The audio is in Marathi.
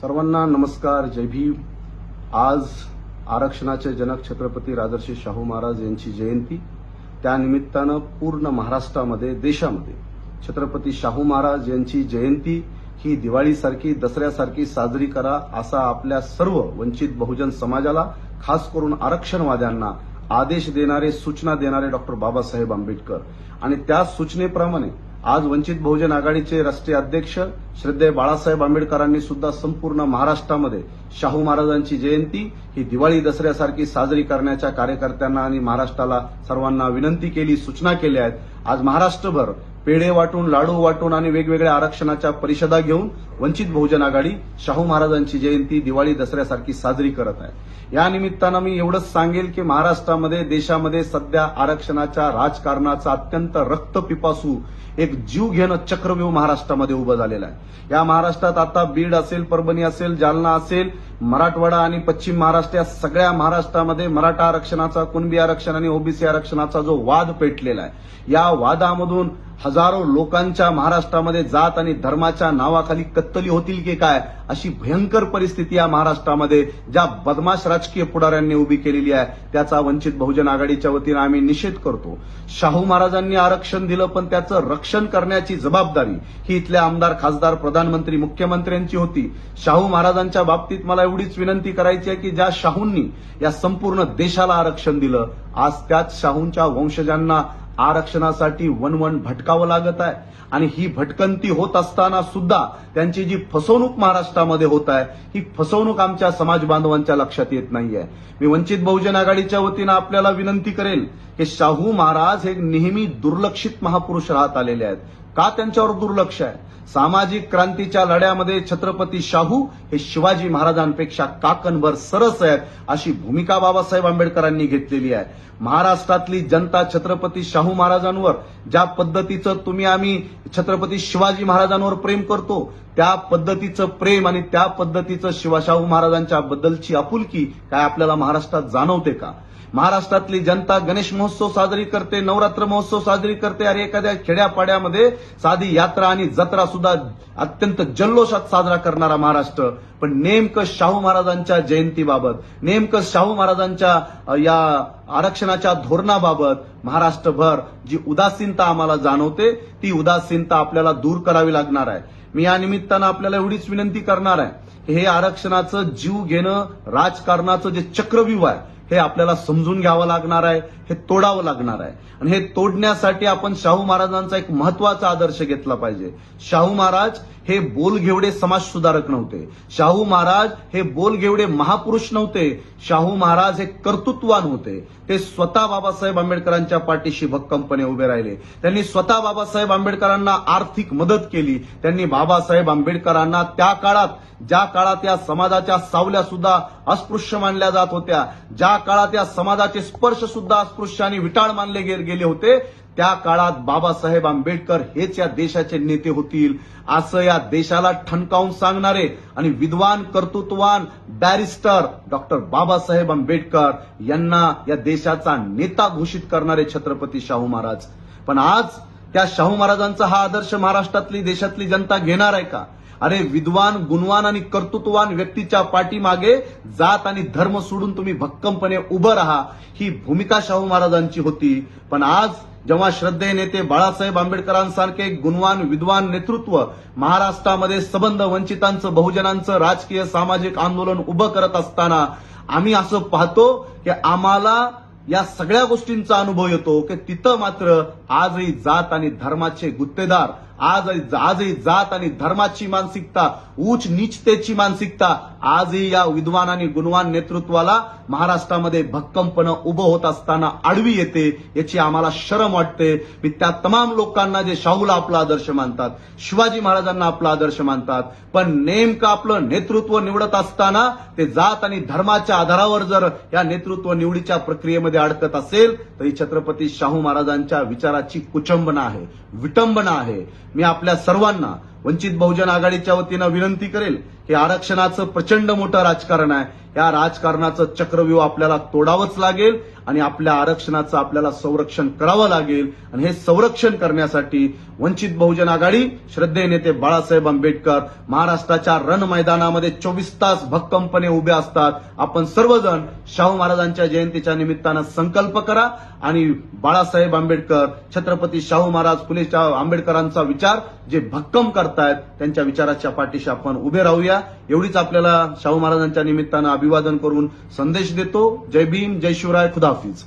सर्वांना नमस्कार जय भीम. आज आरक्षणाचे जनक छत्रपती राजर्षी शाहू महाराज यांची जयंती. त्यानिमित्तानं पूर्ण महाराष्ट्रामध्ये देशामध्ये छत्रपती शाहू महाराज यांची जयंती ही दिवाळीसारखी दसऱ्यासारखी साजरी करा असा आपल्या सर्व वंचित बहुजन समाजाला खास करून आरक्षणवाद्यांना आदेश देणारे सूचना देणारे डॉक्टर बाबासाहेब आंबेडकर. आणि त्या सूचनेप्रमाणे आज वंचित बहुजन आघाडीचे राष्ट्रीय अध्यक्ष श्रद्धेय बाळासाहेब आंबेडकरांनी सुद्धा संपूर्ण महाराष्ट्रामध्ये शाहू महाराजांची जयंती ही दिवाळी दसऱ्यासारखी साजरी करण्याच्या कार्यकर्त्यांना आणि महाराष्ट्राला सर्वांना विनंती केली सूचना केल्या आहेत. आज महाराष्ट्रभर पेढे वाटून लाडू वाटून आणि वेगवेगळ्या आरक्षणाच्या परिषदा घेऊन वंचित बहुजन आघाडी शाहू महाराजांची जयंती दिवाळी दसऱ्यासारखी साजरी करत आहे. या निमित्तानं मी एवढंच सांगेल की महाराष्ट्रामध्ये देशामध्ये सध्या आरक्षणाच्या राजकारणाचा अत्यंत रक्तपिपासू एक जीव घेणं चक्रव्यूह महाराष्ट्रामध्ये उभं झालेलं आहे. या महाराष्ट्रात आता बीड असेल परभणी असेल जालना असेल मराठवाडा आणि पश्चिम महाराष्ट्र या सगळ्या महाराष्ट्रामध्ये मराठा आरक्षणाचा कुणबी आरक्षण आणि ओबीसी आरक्षणाचा जो वाद पेटलेला आहे या वादामधून हजारो लोकांच्या महाराष्ट्रामध्ये जात आणि धर्माच्या नावाखाली कत्तली होतील की काय अशी भयंकर परिस्थिती या महाराष्ट्रामध्ये ज्या बदमाश राजकीय पुढाऱ्यांनी उभी केलेली आहे त्याचा वंचित बहुजन आघाडीच्या वतीनं आम्ही निषेध करतो. शाहू महाराजांनी आरक्षण दिलं पण त्याचं रक्षण करण्याची जबाबदारी ही इथल्या आमदार खासदार प्रधानमंत्री मुख्यमंत्र्यांची होती. शाहू महाराजांच्या बाबतीत मला एवढीच विनंती करायची आहे की ज्या शाहूंनी या संपूर्ण देशाला आरक्षण दिलं आज त्याच शाहूंच्या वंशजांना आरक्षणासाठी वन वन भटकावं लागत आहे. आणि ही भटकंती होत असताना सुद्धा त्यांची जी फसवणूक महाराष्ट्रामध्ये होत आहे ही फसवणूक आमच्या समाज बांधवांच्या लक्षात येत नाहीये. मी वंचित बहुजन आघाडीच्या वतीनं आपल्याला विनंती करेल की शाहू महाराज हे नेहमी दुर्लक्षित महापुरुष राहत आलेले आहेत. का त्यांच्यावर दुर्लक्ष आहे? सामाजिक क्रांतीच्या लढ्यामध्ये छत्रपती शाहू हे शिवाजी महाराजांपेक्षा काकणभर सरस आहेत अशी भूमिका बाबासाहेब आंबेडकरांनी घेतलेली आहे. महाराष्ट्रातली जनता छत्रपती शाहू महाराजांवर ज्या पद्धतीचं तुम्ही आम्ही छत्रपती शिवाजी महाराजांवर प्रेम करतो त्या पद्धतीचं प्रेम आणि त्या पद्धतीचं शिवाशाहू महाराजांच्या बद्दलची आपुलकी काय आपल्याला महाराष्ट्रात जाणवते का? महाराष्ट्रातली जनता गणेश महोत्सव साजरी करते नवरात्र महोत्सव साजरी करते अरे एखाद्या खेड्यापाड्यामध्ये साधी यात्रा आणि जत्रा सुद्धा अत्यंत जल्लोषात साजरा करणारा महाराष्ट्र. पण नेमकं शाहू महाराजांच्या जयंतीबाबत नेमकं शाहू महाराजांच्या या आरक्षणाच्या धोरणाबाबत महाराष्ट्रभर जी उदासीनता आम्हाला जाणवते ती उदासीनता आपल्याला दूर करावी लागणार आहे. मी या निमित्तानं आपल्याला एवढीच विनंती करणार आहे हे आरक्षणाचं जीव घेणं राजकारणाचं जे चक्रव्यूह आहे हे आपल्याला समजून घ्यावं लागणार आहे हे तोडावं लागणार आहे. आणि हे तोडण्यासाठी आपण शाहू महाराजांचा एक महत्त्वाचा आदर्श घेतला पाहिजे. शाहू महाराज हे बोलघेवडे समाज सुधारक नव्हते. शाहू महाराज हे बोलघेवडे महापुरुष नव्हते. शाहू महाराज हे कर्तृत्वान होते. ते स्वतः बाबासाहेब आंबेडकरांच्या पाठीशी भक्कमपणे उभे राहिले. त्यांनी स्वतः बाबासाहेब आंबेडकरांना आर्थिक मदत केली. त्यांनी बाबासाहेब आंबेडकरांना त्या काळात ज्या काळात या समाजाच्या सावल्या सुद्धा अस्पृश्य मानल्या जात होत्या ज्या काळात या समाजाचे स्पर्श सुद्धा अस्पृश्य आणि विटाळ मानले गेले होते. त्या काळात बाबासाहेब आंबेडकर हेच या देशाचे नेते होतील. असं या देशाला ठणकावून सांगणारे आणि विद्वान कर्तृत्वान बॅरिस्टर डॉक्टर बाबासाहेब आंबेडकर यांना या देशाचा नेता घोषित करणारे छत्रपती शाहू महाराज. पण आज त्या शाहू महाराजांचा हा आदर्श महाराष्ट्रातली देशातली जनता घेणार आहे का? अरे विद्वान गुणवान आणि कर्तृत्ववान व्यक्तीच्या पाठीमागे जात आणि धर्म सोडून तुम्ही भक्कमपणे उभं राहा. ही भूमिका शाहू महाराजांची होती. पण आज जेव्हा श्रद्धेय नेते बाळासाहेब आंबेडकरांसारखे गुणवान विद्वान नेतृत्व महाराष्ट्रामध्ये सबंध वंचितांचं बहुजनांचं राजकीय सामाजिक आंदोलन उभं करत असताना आम्ही असं पाहतो की आम्हाला या सगळ्या गोष्टींचा अनुभव येतो की तिथं मात्र आजही जात आणि धर्माचे गुत्तेदार आज आजही जात आणि धर्माची मानसिकता उच्च नीचतेची मानसिकता आजही या विद्वान आणि गुणवान नेतृत्वाला महाराष्ट्रामध्ये भक्कमपणं उभं होत असताना आडवी येते याची आम्हाला शरम वाटते. मी त्या तमाम लोकांना जे शाहूला आपला आदर्श मानतात शिवाजी महाराजांना आपला आदर्श मानतात पण नेमकं आपलं नेतृत्व निवडत असताना ते जात आणि धर्माच्या आधारावर जर या नेतृत्व निवडीच्या प्रक्रियेमध्ये अडकत असेल तर ही छत्रपती शाहू महाराजांच्या विचाराची कुचंबना आहे विटंबना आहे. मी आपल्या सर्वांना वंचित बहुजन आघाडीच्या वतीनं विनंती करेल हे आरक्षणाचं प्रचंड मोठं राजकारण आहे. या राजकारणाचं चक्रव्यूह आपल्याला तोडावंच लागेल आणि आपल्या आरक्षणाचं आपल्याला संरक्षण करावं लागेल. आणि हे संरक्षण करण्यासाठी वंचित बहुजन आघाडी श्रद्धेय नेते बाळासाहेब आंबेडकर महाराष्ट्राच्या रण मैदानामध्ये चोवीस तास भक्कमपणे उभे असतात. आपण सर्वजण शाहू महाराजांच्या जयंतीच्या निमित्तानं संकल्प करा आणि बाळासाहेब आंबेडकर छत्रपती शाहू महाराज फुले आंबेडकरांचा विचार जे भक्कम करतायत त्यांच्या विचाराच्या पाठीशी आपण उभे राहूया. एवढीच आपल्याला शाहू महाराजांच्या निमित्तानं अभिवादन करून संदेश देतो. जय भीम जय शिवराय खुदाफिज